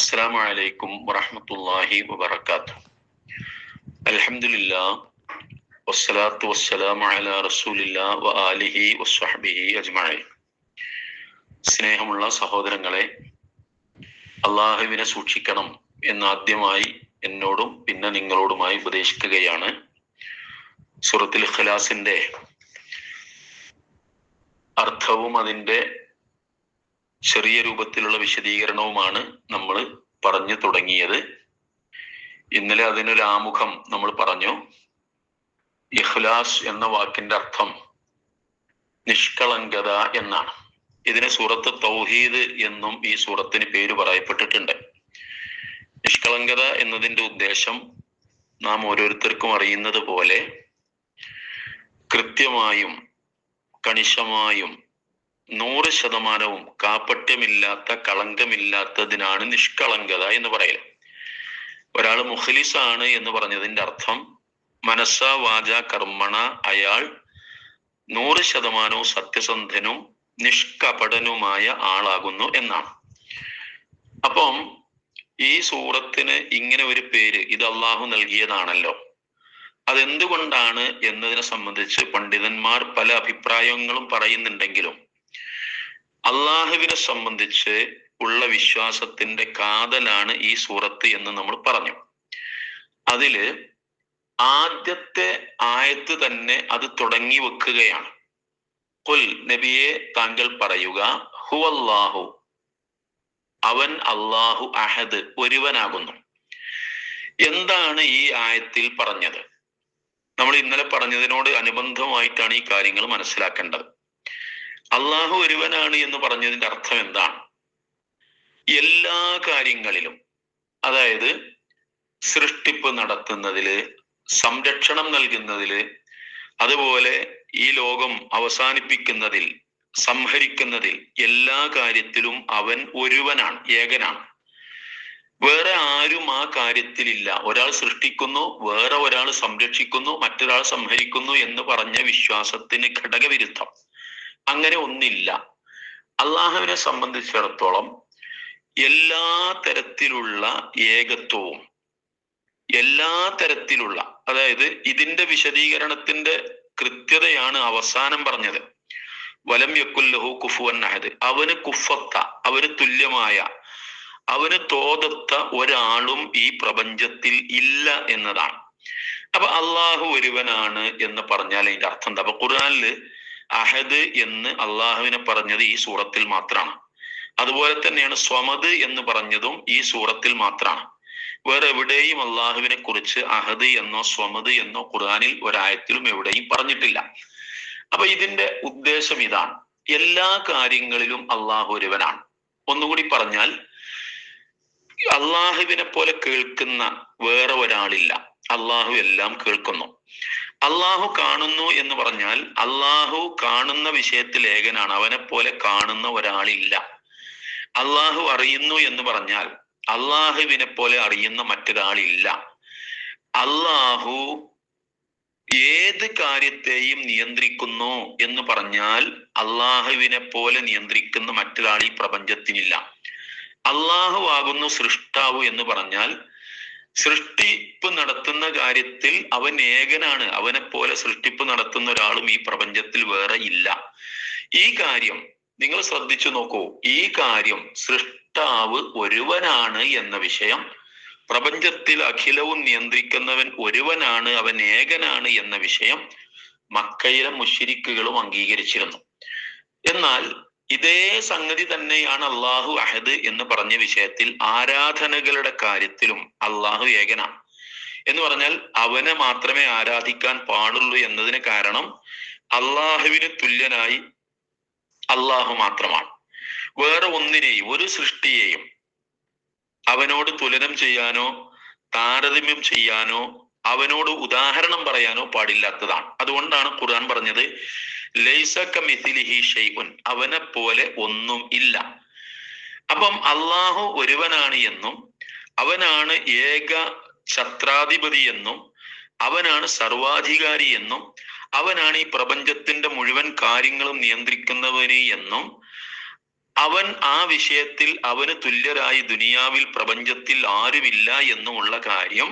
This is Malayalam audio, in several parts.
അസ്സാം വലൈക്കും വറഹമത്തല്ലാഹി വബർക്കാത്തു അലഹമില്ല വസ്സലാത്തു വസ്സലാം അല റസൂലില്ല വ വസ്വഹബിഹി അജ്മായി സ്നേഹമുള്ള സഹോദരങ്ങളെ അള്ളാഹുവിനെ സൂക്ഷിക്കണം എന്ന് എന്നാദ്യമായി എന്നോടും പിന്നെ നിങ്ങളോടുമായി ഉപദേശിക്കുകയാണ് സുറത്തിൽ ഖലാസിന്റെ അർത്ഥവും അതിന്റെ ചെറിയ രൂപത്തിലുള്ള വിശദീകരണവുമാണ് നമ്മൾ പറഞ്ഞു തുടങ്ങിയത്. ഇന്നലെ അതിനൊരു ആമുഖം നമ്മൾ പറഞ്ഞു. ഇഖ്ലാസ് എന്ന വാക്കിന്റെ അർത്ഥം നിഷ്കളങ്കത എന്നാണ്. ഇതിന് സൂറത്ത് തൗഹീദ് എന്നും ഈ സൂറത്തിന് പേര് പറയപ്പെട്ടിട്ടുണ്ട്. നിഷ്കളങ്കത എന്നതിന്റെ ഉദ്ദേശം നാം ഓരോരുത്തർക്കും അറിയുന്നത് പോലെ കൃത്യമായും കണിശമായും നൂറ് ശതമാനവും കാപ്പട്യമില്ലാത്ത കളങ്കമില്ലാത്തതിനാണ് നിഷ്കളങ്കത എന്ന് പറയൽ ഒരാൾ മുഖലിസാണ് എന്ന് പറഞ്ഞതിന്റെ അർത്ഥം മനസ്സ വാച കർമ്മണ അയാൾ നൂറ് ശതമാനവും സത്യസന്ധനും നിഷ്കപടനുമായ ആളാകുന്നു എന്നാണ്. അപ്പം ഈ സൂറത്തിന് ഇങ്ങനെ ഒരു പേര് ഇത് അള്ളാഹു നൽകിയതാണല്ലോ. അതെന്തുകൊണ്ടാണ് എന്നതിനെ സംബന്ധിച്ച് പണ്ഡിതന്മാർ പല അഭിപ്രായങ്ങളും പറയുന്നുണ്ടെങ്കിലും അള്ളാഹുവിനെ സംബന്ധിച്ച് ഉള്ള വിശ്വാസത്തിന്റെ കാതലാണ് ഈ സൂറത്ത് എന്ന് നമ്മൾ പറഞ്ഞു. അതിൽ ആദ്യത്തെ ആയത്ത് തന്നെ അത് തുടങ്ങി വെക്കുകയാണ്. കുൽ നബിയെ താങ്കൾ പറയുക ഹുവല്ലാഹു അവൻ അള്ളാഹു അഹദ് ഒരുവനാകുന്നു. എന്താണ് ഈ ആയത്തിൽ പറഞ്ഞത്? നമ്മൾ ഇന്നലെ പറഞ്ഞതിനോട് അനുബന്ധമായിട്ടാണ് ഈ കാര്യങ്ങൾ മനസ്സിലാക്കേണ്ടത്. അള്ളാഹു ഒരുവനാണ് എന്ന് പറഞ്ഞതിന്റെ അർത്ഥം എന്താണ് എല്ലാ കാര്യങ്ങളിലും അതായത് സൃഷ്ടിപ്പ് നടത്തുന്നതിൽ സംരക്ഷണം നൽകുന്നതിൽ അതുപോലെ ഈ ലോകം അവസാനിപ്പിക്കുന്നതിൽ സംഹരിക്കുന്നതിൽ എല്ലാ കാര്യത്തിലും അവൻ ഒരുവനാണ് ഏകനാണ്. വേറെ ആരും ആ കാര്യത്തിലില്ല. ഒരാൾ സൃഷ്ടിക്കുന്നു വേറെ ഒരാൾ സംരക്ഷിക്കുന്നു മറ്റൊരാൾ സംഹരിക്കുന്നു എന്ന് പറഞ്ഞ വിശ്വാസത്തിന് ഘടകവിരുദ്ധം. അങ്ങനെ ഒന്നില്ല. അള്ളാഹുവിനെ സംബന്ധിച്ചിടത്തോളം എല്ലാ തരത്തിലുള്ള ഏകത്വവും എല്ലാ തരത്തിലുള്ള അതായത് ഇതിന്റെ വിശദീകരണത്തിന്റെ കൃത്യതയാണ് അവസാനം പറഞ്ഞത്. വലം യക്കുല്ലഹു കുഫുവൻ അഹദ്. അവന് കുഫത്ത അവന് തുല്യമായ അവന് തോതത്ത ഒരാളും ഈ പ്രപഞ്ചത്തിൽ ഇല്ല എന്നതാണ്. അപ്പൊ അള്ളാഹു ഒരുവനാണ് എന്ന് പറഞ്ഞാൽ അതിന്റെ അർത്ഥം എന്താ? അപ്പൊ ഖുർആനിൽ അഹദ് എന്ന് അള്ളാഹുവിനെ പറഞ്ഞത് ഈ സൂറത്തിൽ മാത്രമാണ് അതുപോലെ തന്നെയാണ് സ്വമദ് എന്ന് പറഞ്ഞതും ഈ സൂറത്തിൽ മാത്രമാണ് വേറെ എവിടെയും അള്ളാഹുവിനെ കുറിച്ച് അഹദ് എന്നോ സ്വമദ് എന്നോ ഖുർആനിൽ ഒരായത്തിലും എവിടെയും പറഞ്ഞിട്ടില്ല. അപ്പൊ ഇതിന്റെ ഉദ്ദേശം ഇതാണ്. എല്ലാ കാര്യങ്ങളിലും അള്ളാഹു ഒരുവനാണ്. ഒന്നുകൂടി പറഞ്ഞാൽ അള്ളാഹുവിനെ പോലെ കേൾക്കുന്ന വേറെ ഒരാളില്ല. അള്ളാഹു എല്ലാം കേൾക്കുന്നു. അള്ളാഹു കാണുന്നു എന്ന് പറഞ്ഞാൽ അള്ളാഹു കാണുന്ന വിഷയത്തിൽ ഏകനാണ്. അവനെ പോലെ കാണുന്ന ഒരാളില്ല. അള്ളാഹു അറിയുന്നു എന്ന് പറഞ്ഞാൽ അള്ളാഹുവിനെ പോലെ അറിയുന്ന മറ്റൊരാളില്ല. അള്ളാഹു ഏത് കാര്യത്തെയും നിയന്ത്രിക്കുന്നു എന്ന് പറഞ്ഞാൽ അള്ളാഹുവിനെ പോലെ നിയന്ത്രിക്കുന്ന മറ്റൊരാൾ ഈ പ്രപഞ്ചത്തിനില്ല. അള്ളാഹു ആകുന്നു സൃഷ്ടാവ് എന്ന് പറഞ്ഞാൽ സൃഷ്ടിപ്പ് നടത്തുന്ന കാര്യത്തിൽ അവൻ ഏകനാണ്. അവനെ പോലെ സൃഷ്ടിപ്പ് നടത്തുന്ന ഒരാളും ഈ പ്രപഞ്ചത്തിൽ വേറെ ഇല്ല. ഈ കാര്യം നിങ്ങൾ ശ്രദ്ധിച്ചു നോക്കൂ. ഈ കാര്യം സൃഷ്ടാവ് ഒരുവനാണ് എന്ന വിഷയം. പ്രപഞ്ചത്തിൽ അഖിലവും നിയന്ത്രിക്കുന്നവൻ ഒരുവനാണ്. അവൻ ഏകനാണ് എന്ന വിഷയം മക്കയിലെ മുഷിരിക്കുകളും അംഗീകരിച്ചിരുന്നു. എന്നാൽ ഇതേ സംഗതി തന്നെയാണ് അള്ളാഹു അഹദ് എന്ന് പറഞ്ഞ വിഷയത്തിൽ ആരാധനകളുടെ കാര്യത്തിലും അള്ളാഹു ഏകനാണ് എന്ന് പറഞ്ഞാൽ അവനെ മാത്രമേ ആരാധിക്കാൻ പാടുള്ളൂ എന്നതിന് കാരണം അള്ളാഹുവിന് തുല്യനായി അള്ളാഹു മാത്രമാണ്. വേറെ ഒന്നിനെയും ഒരു സൃഷ്ടിയെയും അവനോട് തുലനം ചെയ്യാനോ താരതമ്യം ചെയ്യാനോ അവനോട് ഉദാഹരണം പറയാനോ പാടില്ലാത്തതാണ്. അതുകൊണ്ടാണ് ഖുർആൻ പറഞ്ഞത് അവനെ പോലെ ഒന്നും ഇല്ല. അപ്പം അള്ളാഹു ഒരുവനാണ് എന്നും അവനാണ് ഏക ഛത്രാധിപതി എന്നും അവനാണ് സർവാധികാരി എന്നും അവനാണ് ഈ പ്രപഞ്ചത്തിന്റെ മുഴുവൻ കാര്യങ്ങളും നിയന്ത്രിക്കുന്നവന് എന്നും അവൻ ആ വിഷയത്തിൽ അവന് തുല്യരായി ദുനിയാവിൽ പ്രപഞ്ചത്തിൽ ആരുമില്ല എന്നുമുള്ള കാര്യം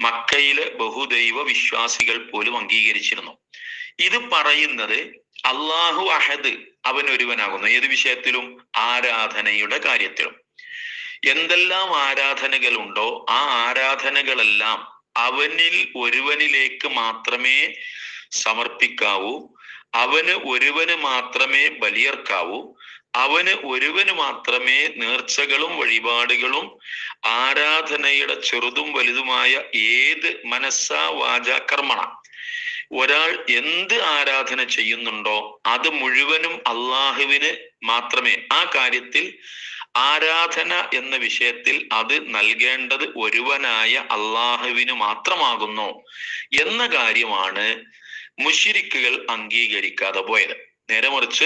മക്കയിലെ ബഹുദൈവ വിശ്വാസികൾ പോലും അംഗീകരിച്ചിരുന്നു. ഇത് പറയുന്നത് അള്ളാഹു അഹദ് അവൻ ഒരുവനാകുന്നു ഏത് വിഷയത്തിലും? ആരാധനയുടെ കാര്യത്തിലും. എന്തെല്ലാം ആരാധനകളുണ്ടോ ആ ആരാധനകളെല്ലാം അവനിൽ ഒരുവനിലേക്ക് മാത്രമേ സമർപ്പിക്കാവൂ. അവന് ഒരുവന് മാത്രമേ ബലിയർക്കാവൂ. അവന് ഒരുവന് മാത്രമേ നേർച്ചകളും വഴിപാടുകളും ആരാധനയുടെ ചെറുതും വലുതുമായ ഏത് മനസ്സാ വാച കർമ്മണ. ഒരാൾ എന്ത് ആരാധന ചെയ്യുന്നുണ്ടോ അത് മുഴുവനും അള്ളാഹുവിന് മാത്രമേ. ആ കാര്യത്തിൽ ആരാധന എന്ന വിഷയത്തിൽ അത് നൽകേണ്ടത് ഒരുവനായ അള്ളാഹുവിന് മാത്രമാകുന്നു എന്ന കാര്യമാണ് മുഷിരിക്കുകൾ അംഗീകരിക്കാതെ പോയത്. നേരെ മറിച്ച്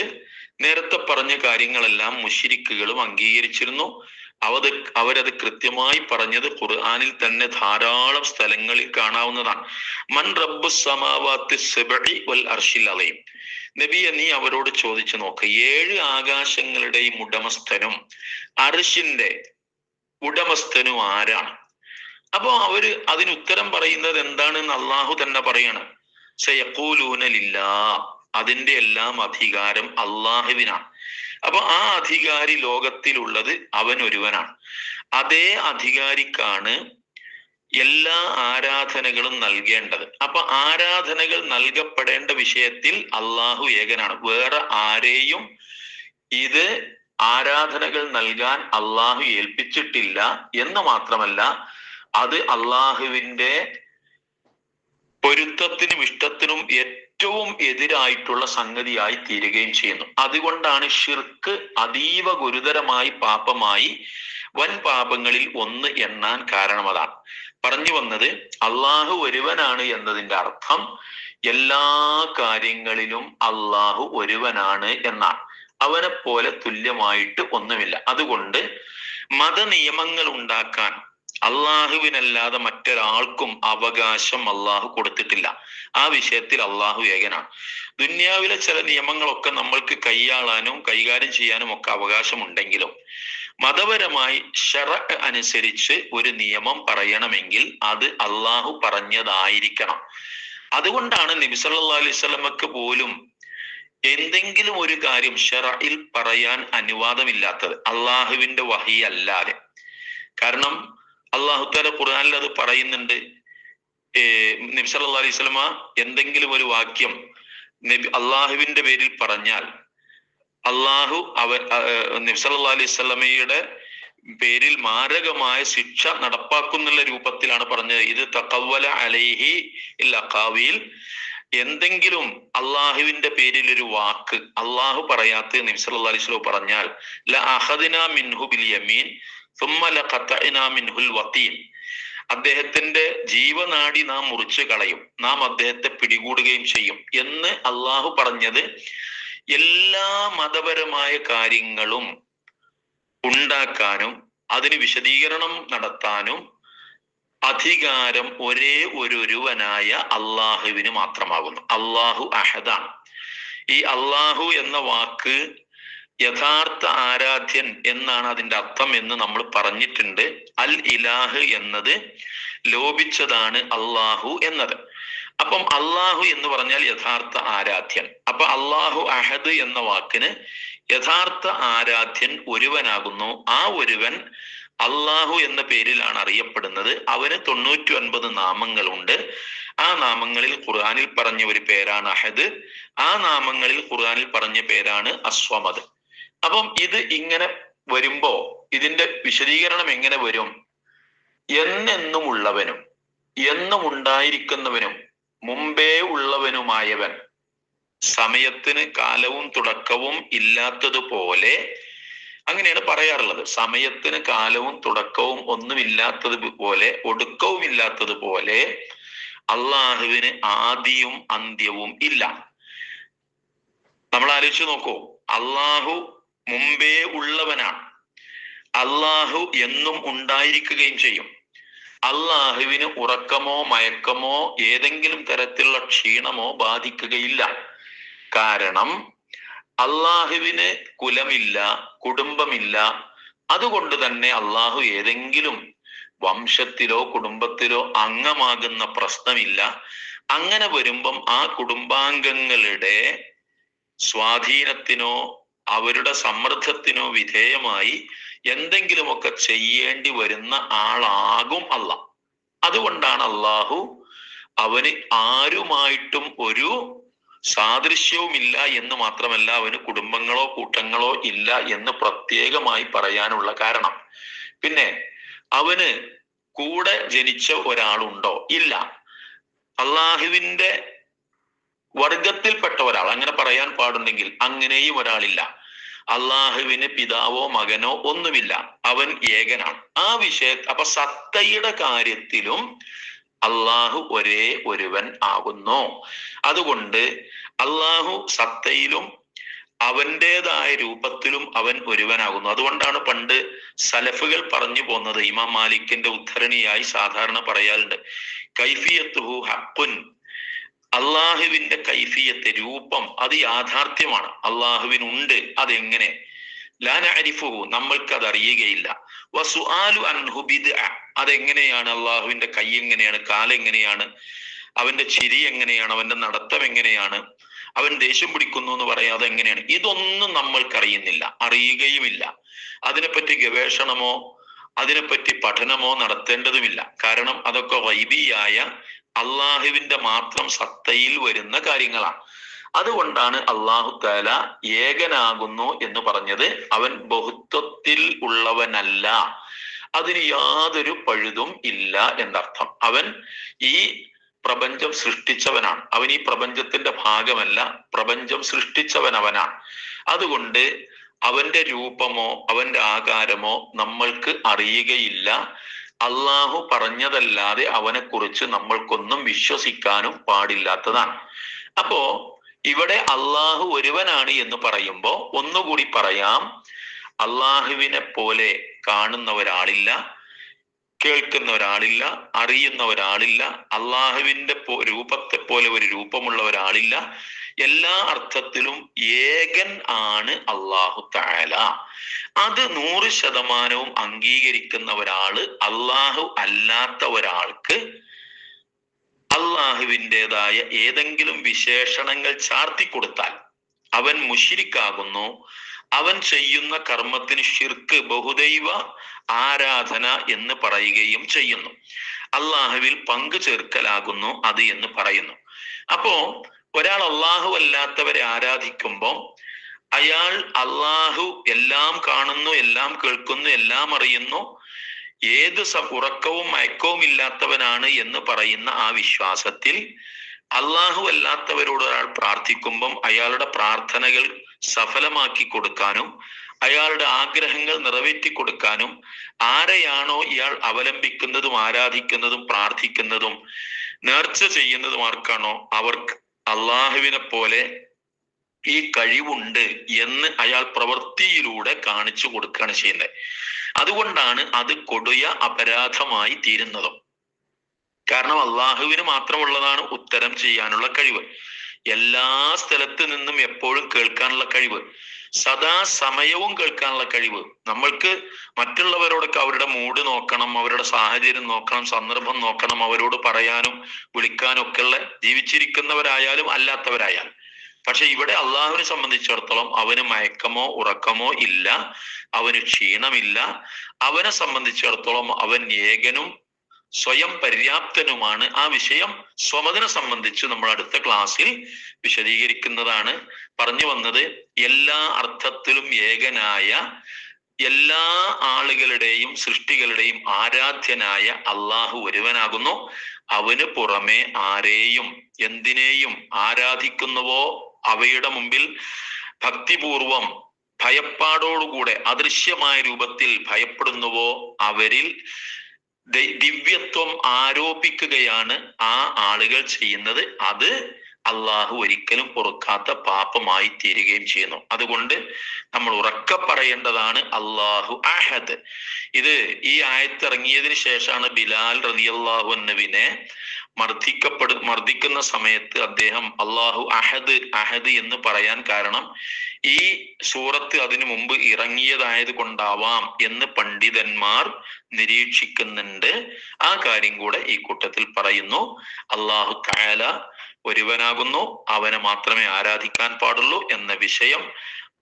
നേരത്തെ പറഞ്ഞ കാര്യങ്ങളെല്ലാം മുഷിരിക്കുകളും അംഗീകരിച്ചിരുന്നു. അവത് അവരത് കൃത്യമായി പറഞ്ഞത് ഖുർആാനിൽ തന്നെ ധാരാളം സ്ഥലങ്ങളിൽ കാണാവുന്നതാണ്. മൻ റബ്ബു സമാവാത്തി വൽ അർഷിൽ അലയും നബിയെ നീ അവരോട് ചോദിച്ചു നോക്ക്. ഏഴ് ആകാശങ്ങളുടെയും ഉടമസ്ഥനും അർഷിന്റെ ഉടമസ്ഥനും ആരാണ്? അപ്പോ അവർ അതിന് ഉത്തരം പറയുന്നത് എന്താണെന്ന് അള്ളാഹു തന്നെ പറയാണ്. സയക്കൂലൂനലില്ല അതിന്റെ എല്ലാം അധികാരം അള്ളാഹുവിനാണ്. അപ്പൊ ആ അധികാരി ലോകത്തിലുള്ളത് അവൻ ഒരുവനാണ് അതേ അധികാരിക്കാണ് എല്ലാ ആരാധനകളും നൽകേണ്ടത്. അപ്പൊ ആരാധനകൾ നൽകപ്പെടേണ്ട വിഷയത്തിൽ അള്ളാഹു ഏകനാണ്. വേറെ ആരെയും ഇത് ആരാധനകൾ നൽകാൻ അള്ളാഹു ഏൽപ്പിച്ചിട്ടില്ല എന്ന് മാത്രമല്ല അത് അള്ളാഹുവിന്റെ പൊരുത്തത്തിനും ഇഷ്ടത്തിനും ഏറ്റവും എതിരായിട്ടുള്ള സംഗതിയായി തീരുകയും ചെയ്യുന്നു. അതുകൊണ്ടാണ് ഷിർക്ക് അതീവ ഗുരുതരമായി പാപമായി വൻ പാപങ്ങളിൽ ഒന്ന് എണ്ണാൻ കാരണം അതാണ്. പറഞ്ഞു വന്നത് അള്ളാഹു ഒരുവനാണ് എന്നതിന്റെ അർത്ഥം എല്ലാ കാര്യങ്ങളിലും അള്ളാഹു ഒരുവനാണ് എന്നാണ്. അവനെ പോലെ തുല്യമായിട്ട് ഒന്നുമില്ല. അതുകൊണ്ട് മതനിയമങ്ങൾ ഉണ്ടാക്കാൻ അള്ളാഹുവിനല്ലാതെ മറ്റൊരാൾക്കും അവകാശം അള്ളാഹു കൊടുത്തിട്ടില്ല. ആ വിഷയത്തിൽ അള്ളാഹു ഏകനാണ്. ദുന്യാവിലെ ചില നിയമങ്ങളൊക്കെ നമ്മൾക്ക് കൈയാളാനും കൈകാര്യം ചെയ്യാനും ഒക്കെ അവകാശമുണ്ടെങ്കിലും മതപരമായി ഷറ അനുസരിച്ച് ഒരു നിയമം പറയണമെങ്കിൽ അത് അള്ളാഹു പറഞ്ഞതായിരിക്കണം. അതുകൊണ്ടാണ് നബി അലൈവല്ലമക്ക് പോലും എന്തെങ്കിലും ഒരു കാര്യം ഷറയിൽ പറയാൻ അനുവാദമില്ലാത്തത്. അള്ളാഹുവിന്റെ വഹി അല്ലാതെ. കാരണം അള്ളാഹു താല ഖുർആനിൽ അത് പറയുന്നുണ്ട്. നബി സല്ലല്ലാഹു അലൈഹി സ്വലമ എന്തെങ്കിലും ഒരു വാക്യം നബി അള്ളാഹുവിന്റെ പേരിൽ പറഞ്ഞാൽ അള്ളാഹു അവ നബി സല്ലല്ലാഹു അലൈഹി സ്വലമയുടെ പേരിൽ മാരകമായ ശിക്ഷ നടപ്പാക്കുന്നുള്ള രൂപത്തിലാണ് പറഞ്ഞത്. ഇത് തക്കവല അലൈഹി ഇല്ല കാവിയിൽ എന്തെങ്കിലും അള്ളാഹുവിന്റെ പേരിൽ ഒരു വാക്ക് അള്ളാഹു പറയാത്ത നബി സല്ലല്ലാഹു അലൈഹി വസല്ലം പറഞ്ഞാൽ ല അഹദിന മിൻഹു ബിൽ യമീൻ. അദ്ദേഹത്തിന്റെ ജീവനാടി നാം മുറിച്ചു കളയും. നാം അദ്ദേഹത്തെ പിടികൂടുകയും ചെയ്യും. എന്ന് അള്ളാഹു പറഞ്ഞത് എല്ലാ മതപരമായ കാര്യങ്ങളും ഉണ്ടാക്കാനും അതിന് വിശദീകരണം നടത്താനും അധികാരം ഒരു ഒരുവനായ അള്ളാഹുവിന് മാത്രമാകുന്നു. അള്ളാഹു അഹദാണ്. ഈ അള്ളാഹു എന്ന വാക്ക് യഥാർത്ഥ ആരാധ്യൻ എന്നാണ് അതിന്റെ അർത്ഥം എന്ന് നമ്മൾ പറഞ്ഞിട്ടുണ്ട്. അൽ ഇലാഹ് എന്നത് ലോപിച്ചതാണ് അള്ളാഹു എന്നത്. അപ്പം അള്ളാഹു എന്ന് പറഞ്ഞാൽ യഥാർത്ഥ ആരാധ്യൻ. അപ്പൊ അള്ളാഹു അഹദ് എന്ന വാക്കിന് യഥാർത്ഥ ആരാധ്യൻ ഒരുവനാകുന്നു. ആ ഒരുവൻ അള്ളാഹു എന്ന പേരിലാണ് അറിയപ്പെടുന്നത്. അവന് തൊണ്ണൂറ്റി ഒൻപത് നാമങ്ങളുണ്ട്. ആ നാമങ്ങളിൽ ഖുർആാനിൽ പറഞ്ഞ ഒരു പേരാണ് അഹദ്. ആ നാമങ്ങളിൽ ഖുർആാനിൽ പറഞ്ഞ പേരാണ് അസ്വമദ്. അപ്പം ഇത് ഇങ്ങനെ വരുമ്പോ ഇതിന്റെ വിശദീകരണം എങ്ങനെ വരും? എന്നെന്നുമുള്ളവനും എന്നും ഉണ്ടായിരിക്കുന്നവനും മുമ്പേ ഉള്ളവനുമായവൻ സമയത്തിന് കാലവും തുടക്കവും ഇല്ലാത്തതുപോലെ അങ്ങനെയാണ് പറയാറുള്ളത്. സമയത്തിന് കാലവും തുടക്കവും ഒന്നുമില്ലാത്തത് പോലെ ഒടുക്കവും ഇല്ലാത്തതുപോലെ അള്ളാഹുവിന് ആദിയും അന്ത്യവും ഇല്ല. നമ്മൾ ആലോചിച്ച് നോക്കൂ. അള്ളാഹു മുമ്പേ ഉള്ളവനാണ്. അള്ളാഹു എന്നും ഉണ്ടായിരിക്കുകയും ചെയ്യും. അള്ളാഹുവിന് ഉറക്കമോ മയക്കമോ ഏതെങ്കിലും തരത്തിലുള്ള ക്ഷീണമോ ബാധിക്കുകയില്ല. കാരണം അള്ളാഹുവിന് കുലമില്ല കുടുംബമില്ല. അതുകൊണ്ട് തന്നെ അള്ളാഹു ഏതെങ്കിലും വംശത്തിലോ കുടുംബത്തിലോ അംഗമാകുന്ന പ്രശ്നമില്ല. അങ്ങനെ വരുമ്പം ആ കുടുംബാംഗങ്ങളുടെ സ്വാധീനത്തിനോ അവരുടെ സമ്മർദ്ദത്തിനോ വിധേയമായി എന്തെങ്കിലുമൊക്കെ ചെയ്യേണ്ടി വരുന്ന ആളാകും അല്ല. അതുകൊണ്ടാണ് അള്ളാഹു അവന് ആരുമായിട്ടും ഒരു സാദൃശ്യവുമില്ല എന്ന് മാത്രമല്ല അവന് കുടുംബങ്ങളോ കൂട്ടങ്ങളോ ഇല്ല എന്ന് പ്രത്യേകമായി പറയാനുള്ള കാരണം. പിന്നെ അവന് കൂടെ ജനിച്ച ഒരാളുണ്ടോ? ഇല്ല. അള്ളാഹുവിന്റെ വർഗത്തിൽപ്പെട്ട ഒരാൾ അങ്ങനെ പറയാൻ പാടുണ്ടെങ്കിൽ അങ്ങനെയും ഒരാളില്ല. അള്ളാഹുവിന് പിതാവോ മകനോ ഒന്നുമില്ല. അവൻ ഏകനാണ്. ആ വിഷയ അപ്പൊ സത്തയുടെ കാര്യത്തിലും അള്ളാഹു ഒരേ ഒരുവൻ ആകുന്നു. അതുകൊണ്ട് അള്ളാഹു സത്തയിലും അവന്റെതായ രൂപത്തിലും അവൻ ഒരുവനാകുന്നു. അതുകൊണ്ടാണ് പണ്ട് സലഫുകൾ പറഞ്ഞു പോന്നത് ഇമാം മാലിക്കിന്റെ ഉദ്ധരണിയായി സാധാരണ പറയാറുണ്ട് കൈഫിയത്തുഹു ഹക്കുൻ അള്ളാഹുവിന്റെ കൈഫിയത്ത് രൂപം അത് യാഥാർത്ഥ്യമാണ്. അള്ളാഹുവിനുണ്ട് അതെങ്ങനെ? ലാനരിഫുഹു നമ്മൾക്ക് അത് അറിയുകയില്ല വസുആലു അൻഹു ബിദ്അ അതെങ്ങനെയാണ് അള്ളാഹുവിന്റെ കൈ എങ്ങനെയാണ് കാലെങ്ങനെയാണ് അവന്റെ ചിരി എങ്ങനെയാണ് അവന്റെ നടത്തം എങ്ങനെയാണ് അവൻ ദേഷ്യം പിടിക്കുന്നു എന്ന് പറയാതെ എങ്ങനെയാണ് ഇതൊന്നും നമ്മൾക്ക് അറിയുന്നില്ല അറിയുകയുമില്ല. അതിനെപ്പറ്റി ഗവേഷണമോ അതിനെപ്പറ്റി പഠനമോ നടത്തേണ്ടതുമില്ല. കാരണം അതൊക്കെ വൈബിയായ അള്ളാഹുവിന്റെ മാത്രം സത്തയിൽ വരുന്ന കാര്യങ്ങളാണ്. അതുകൊണ്ടാണ് അള്ളാഹു താല ഏകനാകുന്നു എന്ന് പറഞ്ഞത്. അവൻ ബഹുത്വത്തിൽ ഉള്ളവനല്ല. അതിന് യാതൊരു പഴുതും ഇല്ല എന്നർത്ഥം. അവൻ ഈ പ്രപഞ്ചം സൃഷ്ടിച്ചവനാണ്. അവൻ ഈ പ്രപഞ്ചത്തിന്റെ ഭാഗമല്ല. പ്രപഞ്ചം സൃഷ്ടിച്ചവൻ അവനാണ് അതുകൊണ്ട് അവന്റെ രൂപമോ അവന്റെ ആകാരമോ നമ്മൾക്ക് അറിയുകയില്ല. അള്ളാഹു പറഞ്ഞതല്ലാതെ അവനെ കുറിച്ച് നമ്മൾക്കൊന്നും വിശ്വസിക്കാനും പാടില്ലാത്തതാണ്. അപ്പോ ഇവിടെ അള്ളാഹു ഒരുവനാണ് എന്ന് പറയുമ്പോ ഒന്നുകൂടി പറയാം. അള്ളാഹുവിനെ പോലെ കാണുന്ന ഒരാളില്ല കേൾക്കുന്ന ഒരാളില്ല അറിയുന്ന ഒരാളില്ല അള്ളാഹുവിന്റെ രൂപത്തെ പോലെ ഒരു രൂപമുള്ള ഒരാളില്ല എല്ലാ അർത്ഥത്തിലും ഏകൻ ആണ് അള്ളാഹു താല അത് നൂറ് ശതമാനവും അംഗീകരിക്കുന്ന ഒരാൾ അള്ളാഹു അല്ലാത്ത ഒരാൾക്ക് അള്ളാഹുവിന്റെതായ ഏതെങ്കിലും വിശേഷണങ്ങൾ ചാർത്തി കൊടുത്താൽ അവൻ മുഷിരിക്കാകുന്നു. അവൻ ചെയ്യുന്ന കർമ്മത്തിന് ഷിർക്ക് ബഹുദൈവ ആരാധന എന്ന് പറയുകയും ചെയ്യുന്നു. അള്ളാഹുവിൽ പങ്കു ചേർക്കലാകുന്നു അത് എന്ന് പറയുന്നു. അപ്പോ ഒരാൾ അള്ളാഹു അല്ലാത്തവരെ ആരാധിക്കുമ്പോൾ അയാൾ അള്ളാഹു എല്ലാം കാണുന്നു എല്ലാം കേൾക്കുന്നു എല്ലാം അറിയുന്നു ഏത് ഉറക്കവും മയക്കവും ഇല്ലാത്തവനാണ് എന്ന് പറയുന്ന ആ വിശ്വാസത്തിൽ അള്ളാഹു അല്ലാത്തവരോട് ഒരാൾ പ്രാർത്ഥിക്കുമ്പം അയാളുടെ പ്രാർത്ഥനകൾ സഫലമാക്കി കൊടുക്കാനും അയാളുടെ ആഗ്രഹങ്ങൾ നിറവേറ്റി കൊടുക്കാനും ആരെയാണോ ഇയാൾ അവലംബിക്കുന്നതും ആരാധിക്കുന്നതും പ്രാർത്ഥിക്കുന്നതും നേർച്ച ചെയ്യുന്നതും ആർക്കാണോ അവർക്ക് അള്ളാഹുവിനെ പോലെ ഈ കഴിവുണ്ട് എന്ന് അയാൾ പ്രവൃത്തിയിലൂടെ കാണിച്ചു കൊടുക്കുകയാണ് ചെയ്യുന്നത്. അതുകൊണ്ടാണ് അത് കൊടിയ അപരാധമായി തീരുന്നതും. കാരണം അള്ളാഹുവിന് മാത്രമുള്ളതാണ് ഉത്തരം ചെയ്യാനുള്ള കഴിവ്. എല്ലാ സ്ഥലത്ത് നിന്നും എപ്പോഴും കേൾക്കാനുള്ള കഴിവ്. സദാ സമയവും കേൾക്കാനുള്ള കഴിവ്. നമ്മൾക്ക് മറ്റുള്ളവരോടൊക്കെ അവരുടെ മൂഡ് നോക്കണം അവരുടെ സാഹചര്യം നോക്കണം സന്ദർഭം നോക്കണം അവരോട് പറയാനും വിളിക്കാനും ഒക്കെ ഉള്ള ജീവിച്ചിരിക്കുന്നവരായാലും അല്ലാത്തവരായാലും. പക്ഷെ ഇവിടെ അള്ളാഹുവിനെ സംബന്ധിച്ചിടത്തോളം അവന് മയക്കമോ ഉറക്കമോ ഇല്ല അവന് ക്ഷീണമില്ല. അവനെ സംബന്ധിച്ചിടത്തോളം അവൻ ഏകനും സ്വയം പര്യാപ്തനുമാണ് ആ വിഷയം സ്വമതിനെ സംബന്ധിച്ച് നമ്മൾ അടുത്ത ക്ലാസ്സിൽ വിശദീകരിക്കുന്നതാണ്. പറഞ്ഞു വന്നത് എല്ലാ അർത്ഥത്തിലും ഏകനായ എല്ലാ ആളുകളുടെയും സൃഷ്ടികളുടെയും ആരാധ്യനായ അള്ളാഹു ഒരുവനാകുന്നു. അവന് പുറമെ ആരെയും എന്തിനേയും ആരാധിക്കുന്നുവോ അവയുടെ മുമ്പിൽ ഭക്തിപൂർവം ഭയപ്പാടോടുകൂടെ അദൃശ്യമായ രൂപത്തിൽ ഭയപ്പെടുന്നുവോ അവരിൽ ദിവ്യത്വം ആരോപിക്കുകയാണ് ആ ആളുകൾ ചെയ്യുന്നത്. അത് അള്ളാഹു ഒരിക്കലും പൊറുക്കാത്ത പാപമായി തീരുകയും ചെയ്യുന്നു. അതുകൊണ്ട് നമ്മൾ ഉറക്ക പറയേണ്ടതാണ് അള്ളാഹു അഹദ്. ഇത് ഈ ആയത്തിറങ്ങിയതിന് ശേഷമാണ് ബിലാൽ റതിയല്ലാഹു എന്നവിനെ മർദ്ദിക്കപ്പെടു മർദ്ദിക്കുന്ന സമയത്ത് അദ്ദേഹം അള്ളാഹു അഹദ് അഹദ് എന്ന് പറയാൻ കാരണം ഈ സൂറത്ത് അതിനു മുമ്പ് ഇറങ്ങിയതായത് കൊണ്ടാവാം എന്ന് പണ്ഡിതന്മാർ നിരീക്ഷിക്കുന്നുണ്ട്. ആ കാര്യം കൂടെ ഈ കൂട്ടത്തിൽ പറയുന്നു. അള്ളാഹു താല ഒരുവനാകുന്നു. അവനെ മാത്രമേ ആരാധിക്കാൻ പാടുള്ളൂ എന്ന വിഷയം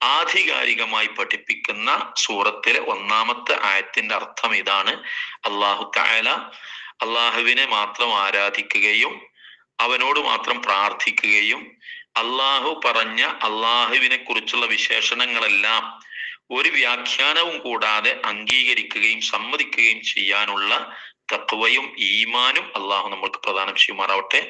ആധികാരികമായി പഠിപ്പിക്കുന്ന സൂറത്തിലെ ഒന്നാമത്തെ ആയത്തിന്റെ അർത്ഥം ഇതാണ്. അള്ളാഹു താല അള്ളാഹുവിനെ മാത്രം ആരാധിക്കുകയും അവനോട് മാത്രം പ്രാർത്ഥിക്കുകയും അള്ളാഹു പറഞ്ഞ അള്ളാഹുവിനെ കുറിച്ചുള്ള വിശേഷണങ്ങളെല്ലാം ഒരു വ്യാഖ്യാനവും കൂടാതെ അംഗീകരിക്കുകയും സമ്മതിക്കുകയും ചെയ്യാനുള്ള തത്വയും ഈമാനും അള്ളാഹു നമ്മൾക്ക് പ്രദാനം ചെയ്യുമാറാവട്ടെ.